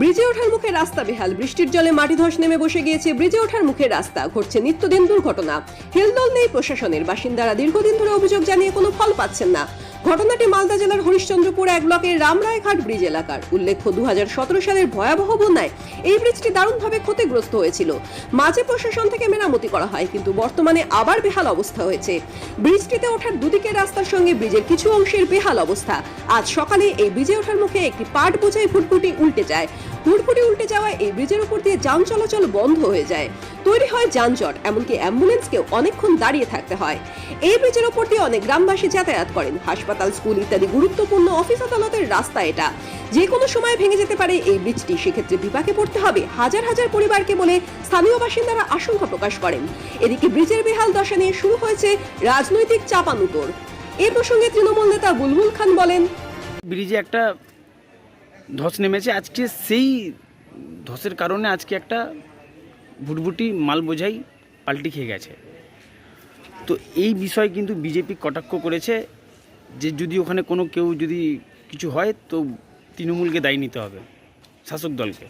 ব্রিজে ওঠার মুখে রাস্তা বেহাল। বৃষ্টির জলে মাটি ধস নেমে বসে গিয়েছে ব্রিজে ওঠার মুখে রাস্তা। ঘটছে নিত্যদিন দুর্ঘটনা। হেলদোল নেই প্রশাসনের। বাসিন্দারা দীর্ঘদিন ধরে অভিযোগ জানিয়ে কোনো ফল পাচ্ছেন না। ঘটনাটি মালদা জেলার হরিশ্চন্দ্রপুর এক ব্লকের রামরায়ঘাট ব্রিজ এলাকার। উল্লেখ্য, দুহাজার সতেরো সালের ভয়াবহ বন্যায় এই ব্রিজটি দারুণভাবে ক্ষতিগ্রস্ত হয়েছিল। মাঝে প্রশাসন থেকে মেরামতি করা হয়, কিন্তু বর্তমানে আবার বেহাল অবস্থা হয়েছে। ব্রিজটিতে ওঠার দুদিকের রাস্তার সঙ্গে ব্রিজের কিছু অংশের বেহাল অবস্থা। আজ সকালে এই ব্রিজে ওঠার মুখে একটি পাট বোঝাই ফুটফুটি উল্টে যায়। ফুটফুটি উল্টে যাওয়ায় এই ব্রিজের উপর দিয়ে যান চলাচল বন্ধ হয়ে যায়। তৈরি হয় যানজট, এমনকি অ্যাম্বুলেন্সকেও অনেকক্ষণ দাঁড়িয়ে থাকতে হয়। এই ব্রিজের উপর দিয়ে অনেক গ্রামবাসী যাতায়াত করেন। হাসপাতাল, স্কুল ইত্যাদি গুরুত্বপূর্ণ অফিস আদালতের রাস্তা এটা। যে কোনো সময় ভেঙে যেতে পারে এই ব্রিজটি। সেক্ষেত্রে বিপাকে পড়তে হবে হাজার হাজার পরিবারকে বলে স্থানীয় বাসিন্দারা আশঙ্কা প্রকাশ করেন। এদিকে ব্রিজের বেহাল দশা নিয়ে শুরু হয়েছে রাজনৈতিক চাপানুতোর। এ প্রসঙ্গে তৃণমূল নেতা বুলবুল খান বলেন, ব্রিজে একটা ধস নেমেছে। আজকে সেই ধসের কারণে আজকে একটা ভুটভুটি মাল বোঝাই পাল্টি খেয়ে গেছে। তো এই বিষয় কিন্তু বিজেপি কটাক্ষ করেছে যে যদি ওখানে কোনো কেউ যদি কিছু হয় তো তৃণমূলকে দায়ী নিতে হবে, শাসক দলকে।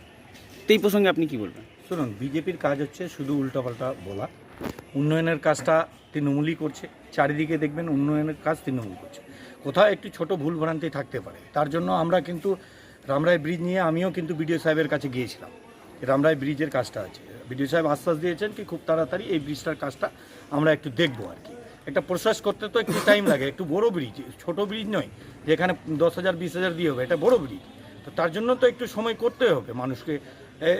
তো এই প্রসঙ্গে আপনি কি বলবেন? শুনুন, বিজেপির কাজ হচ্ছে শুধু উল্টোপাল্টা বলা। উন্নয়নের কাজটা তৃণমূলই করছে। চারিদিকে দেখবেন উন্নয়নের কাজ তৃণমূল করছে। কোথাও একটু ছোট ভুল ভ্রান্তি থাকতে পারে। তার জন্য আমরা কিন্তু রামরায় ব্রিজ নিয়ে আমিও কিন্তু বিডিও সাহেবের কাছে গিয়েছিলাম। রামরায় ব্রিজের কাজটা আছে। বিডিও সাহেব আশ্বাস দিয়েছেন কি খুব তাড়াতাড়ি এই ব্রিজটার কাজটা আমরা একটু দেখব আর কি। একটা প্রসেস করতে তো একটু টাইম লাগে, একটু বড় ব্রিজ, ছোট ব্রিজ নয়, যেখানে দশ হাজার, বিশ হাজার দিয়ে হবে, এটা বড় ব্রিজ। তো তার জন্য তো একটু সময় করতে হবে, মানুষকে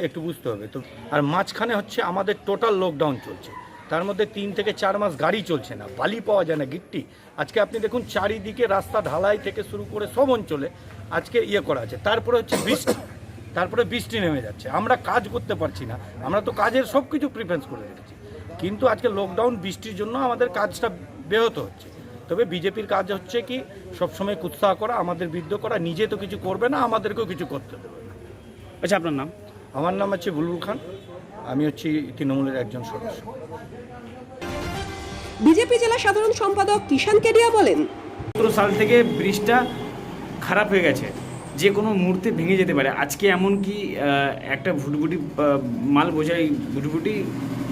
একটু বুঝতে হবে। তো আর মাঝখানে হচ্ছে আমাদের টোটাল লকডাউন চলছে। তার মধ্যে তিন থেকে চার মাস গাড়ি চলছে না বালি পাওয়া যায় না গিট্টি। আজকে আপনি দেখুন চারিদিকে রাস্তা ঢালাই থেকে শুরু করে সব অঞ্চলে আজকে ইয়ে করা আছে। তারপরে হচ্ছে বৃষ্টি তারপরে বৃষ্টি নেমে যাচ্ছে। আমরা কাজ করতে পারছি না আমরা তো কাজের সব কিছু প্রিফারেন্স করে রেখেছি। কিন্তু আজকে লকডাউন বৃষ্টির জন্য আমাদের কাজটা ব্যাহত হচ্ছে। তবে বিজেপির কাজ হচ্ছে কি সবসময় উৎসাহ করা আমাদের বিরুদ্ধ করা নিজে তো কিছু করবে না আমাদেরকেও কিছু করতে দেবে না। আচ্ছা আপনার নাম? আমার নাম হচ্ছে বুলবুল খান। আমি হচ্ছি তৃণমূলের একজন সদস্য। বিজেপি জেলা সাধারণ সম্পাদক কিষান কেডিয়া বলেন সতেরো সাল থেকে ব্রিজটা খারাপ হয়ে গেছে। যে কোনো মুহূর্তে ভেঙে যেতে পারে। আজকে এমনকি আহ, একটা ভুটভুটি মাল বোঝাই ভুটভুটি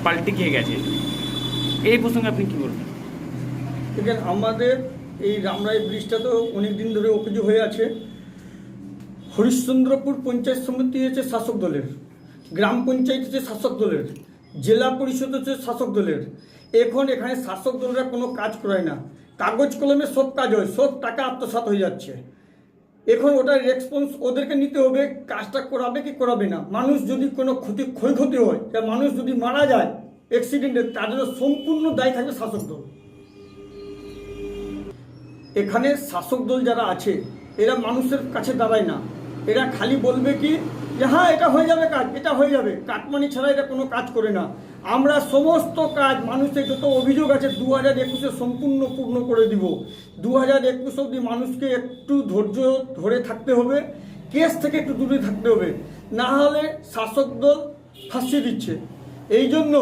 পাল্টে খেয়ে গেছে। এই প্রসঙ্গে আপনি কি বলবেন? দেখেন আমাদের এই রামরায় ব্রিজটা তো অনেক দিন ধরে অভিযোগ হয়ে আছে। হরিশ্চন্দ্রপুর পঞ্চায়েত সমিতি হচ্ছে শাসক দলের। গ্রাম পঞ্চায়েত হচ্ছে শাসক দলের, জেলা পরিষদ হচ্ছে শাসক দলের, এখন এখানে শাসক দলরা কোনো কাজ করায় না। কাগজ কলমে সব কাজ হয়, সব টাকা আত্মসাৎ হয়ে যাচ্ছে। এখন ওটার রেসপন্স ওদেরকে নিতে হবে, কাজটা করাবে কি করাবে না। মানুষ যদি কোনো ক্ষতি, ক্ষয়ক্ষতি হয় বা মানুষ যদি মারা যায় অ্যাক্সিডেন্টে তার জন্য সম্পূর্ণ দায়ী থাকবে শাসক দল। এখানে শাসক দল যারা আছে, এরা মানুষের কাছে দাঁড়ায় না। এরা খালি বলবে কি যে হ্যাঁ এটা হয়ে যাবে কাজ, এটা হয়ে যাবে। কাটমানি ছাড়া এটা কোনো কাজ করে না। আমরা সমস্ত কাজ, মানুষের যত অভিযোগ আছে দু হাজার একুশে সম্পূর্ণ পূর্ণ করে দিব। দু হাজার একুশ অব্দি মানুষকে একটু ধৈর্য ধরে থাকতে হবে, কেস থেকে একটু দূরে থাকতে হবে। না হলে শাসক দল ফাঁসিয়ে দিচ্ছে। এই জন্য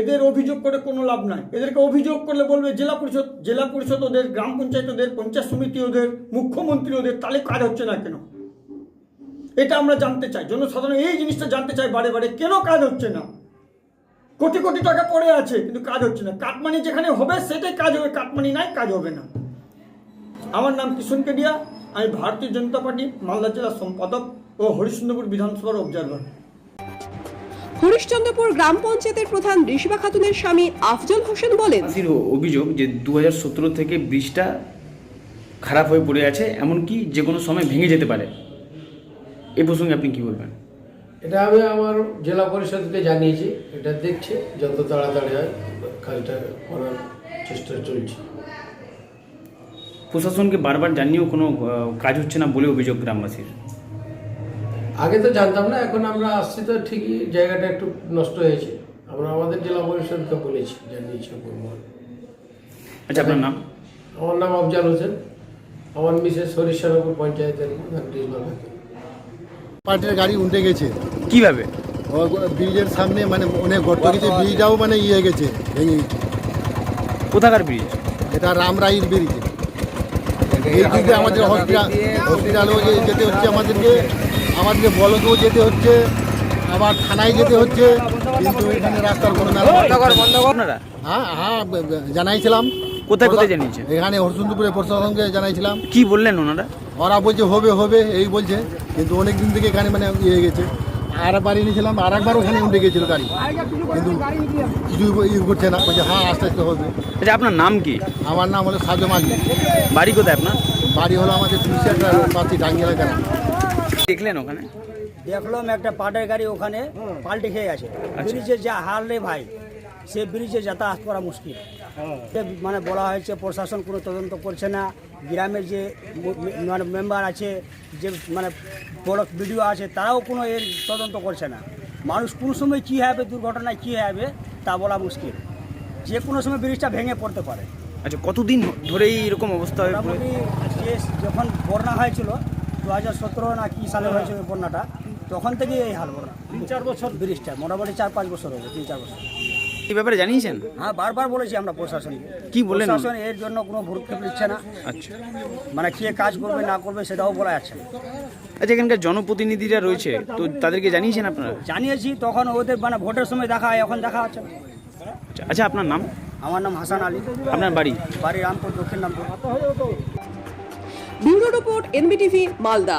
এদের অভিযোগ করে কোনো লাভ নাই। এদেরকে অভিযোগ করলে বলবে, জেলা পরিষদ জেলা পরিষদ ওদের, গ্রাম পঞ্চায়েত ওদের, পঞ্চায়েত সমিতি ওদের, মুখ্যমন্ত্রী ওদের, তাহলে কাজ হচ্ছে না কেন? এটা আমরা জানতে চাই। জনসাধারণ এই জিনিসটা জানতে চাই বারে বারে কেন কাজ হচ্ছে না? কোটি কোটি টাকা পড়ে আছে কিন্তু কাজ হচ্ছে না। কাটমানি যেখানে হবে সেটাই কাজ হবে। কাটমানি নাই কাজ হবে না। আমার নাম কিষণ কেডিয়া আমি ভারতীয় জনতা পার্টি মালদা জেলার সম্পাদক ও হরিশ্চন্দ্রপুর বিধানসভার অবজারভার হরিশ্চন্দ্রপুর গ্রাম পঞ্চায়েতের প্রধান ঋষিবা খাতুনের স্বামী আফজল হোসেন বলেন অভিযোগ যে দু হাজার সতেরো থেকে ব্রিজটা খারাপ হয়ে পড়ে আছে এমনকি যে কোনো সময় ভেঙে যেতে পারে। এই প্রসঙ্গে আপনি কি বলবেন? এটা আমি আমার জেলা পরিষদকে জানিয়েছি। এটা দেখছে যত তাড়াতাড়ি হয় কাজটা করার চেষ্টা চলছে। প্রশাসনকে বারবার জানিয়েও কোনো কাজ হচ্ছে না বলে অভিযোগ গ্রামবাসীর? আগে তো জানতাম না এখন আমরা আসছি তো ঠিকই জায়গাটা একটু নষ্ট হয়েছে। আমরা আমাদের জেলা পরিষদকে বলেছি জানিয়েছি আচ্ছা আপনার নাম? আমার নাম আফজাল হোসেন। আমার মিসেস হরিশ্চন্দ্রপুর পঞ্চায়েতের ডিসমাল পার্টির গাড়ি উল্টে গেছে। কীভাবে? ব্রিজের সামনে মানে অনেক গর্ত গেছে ব্রিজটাও মানে ইয়ে গেছে ভেঙে গেছে। কোথাকার ব্রিজ? এটা রামরাইর ব্রিজ। এই দিক আমাদের হসপিটাল হসপিটালও যেতে হচ্ছে আমাদেরকে আমাদেরকে বলকেও যেতে হচ্ছে আবার থানায় যেতে হচ্ছে কিন্তু এখানে রাস্তার কোনো হ্যাঁ হ্যাঁ জানাইছিলাম। কোথায় কোথায় জানিয়েছেন এখানে হরসুন্দরপুরে প্রশাসনকে জানাইছিলাম। কি বললেন ওনারা? ওরা বলছে হবে হবে এই বলছে। কিন্তু অনেক দিন থেকে এখানে মানে ইয়ে গেছে। আর একবার এনেছিলাম আর একবার ওখানে উঠে গেছিল গাড়ি। কিন্তু কিছু ইয়ে করছে না বলছে হ্যাঁ আস্তে আস্তে হবে। আচ্ছা আপনার নাম কি? আমার নাম হলো সাজম আলী। বাড়ি কোথায় আপনার? বাড়ি হলো আমাদের তুলসিয়াটার পাশে ডাঙ্গিয়া গ্রাম। দেখলেন ওখানে? দেখলাম একটা পাটের গাড়ি ওখানে পাল্টে খেয়ে গেছে। ব্রিজে যা হাল রে ভাই। সে ব্রিজে যাতায়াত করা মুশকিল। সে মানে বলা হয়েছে প্রশাসন কোনো তদন্ত করছে না। গ্রামের যে মানে মেম্বার আছে যে মানে বড় বিডিও আছে তারাও কোনো এর তদন্ত করছে না। মানুষ কোন সময় কী হবে দুর্ঘটনায় কী হবে তা বলা মুশকিল। যে কোনো সময় ব্রিজটা ভেঙে পড়তে পারে। আচ্ছা কতদিন ধরেই এরকম অবস্থা হয়ে পড়ে? মোটামুটি যে যখন বন্যা হয়েছিল দু হাজার সতেরো না কি সালে হয়েছিল বন্যাটা তখন থেকে এই হাল বন্যা। তিন চার বছর। ব্রিজটা মোটামুটি চার পাঁচ বছর হবে তিন চার বছর। এই ব্যাপারে জানিয়েছেন? হ্যাঁ বারবার বলেছি আমরা প্রশাসনকে। কি বললেন? প্রশাসন এর জন্য কোনো ভূক্ষেপ নিচ্ছে না। আচ্ছা। মানে কে কাজ করবে না করবে সেটাও বলা যাচ্ছে না। আচ্ছা এখানকার জনপ্রতিনিধিরা রয়েছে তো তাদেরকে জানিয়েছেন আপনারা? জানিয়েছি তখন ওদের মানে ভোটের সময় দেখা হয় এখন দেখা যাচ্ছে না। আচ্ছা, আচ্ছা আপনার নাম? আমার নাম হাসান আলী। আপনার বাড়ি? বাড়ি রামপুর দক্ষিণ Rampur. Bureau report NBTV Malda.